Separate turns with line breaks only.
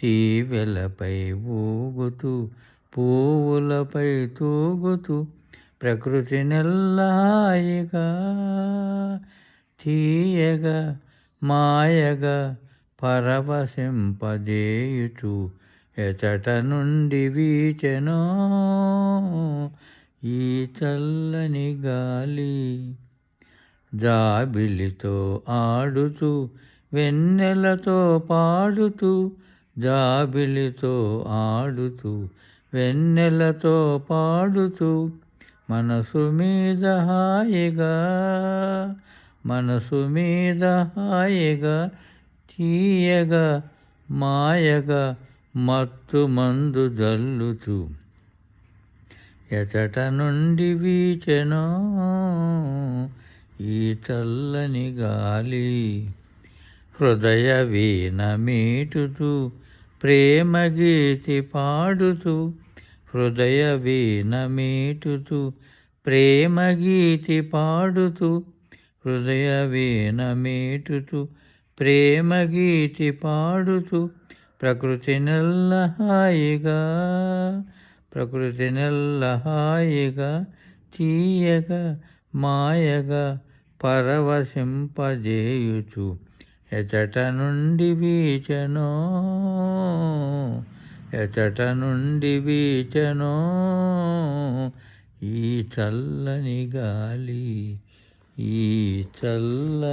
తీవెలపై ఊగుతూ పువ్వులపై తూగుతూ ప్రకృతి నెల్లాయిగా తీయగా మాయగా పరవశింపజేయుచు ఎచట నుండి వీచెనో ఈ చల్లని గాలి. జాబిలితో ఆడుతూ వెన్నెలతో పాడుతూ జాబిలితో ఆడుతూ వెన్నెలతో పాడుతూ మనసు మీద హాయిగా మనసు మీద హాయిగా తీయగా మాయగా మత్తు మందు జల్లుతూ. ఎచట నుండి వీచెనో ఈ చల్లని గాలి హృదయ వీణ మీటుతూ ప్రేమ గీతి పాడుతూ హృదయ వీణ మీటుతూ ప్రేమ గీతి పాడుతూ హృదయ వీణ మీటుతూ ప్రేమ గీతి పాడుతూ ప్రకృతి నెల్ల హాయిగా ప్రకృతి నెల్ల హాయిగా తీయగా మాయగా పరవశింపజేయుచు. ఎచట నుండి వీచనో ఎచట నుండి వీచనో ఈ చల్లని గాలి ఈ చల్లని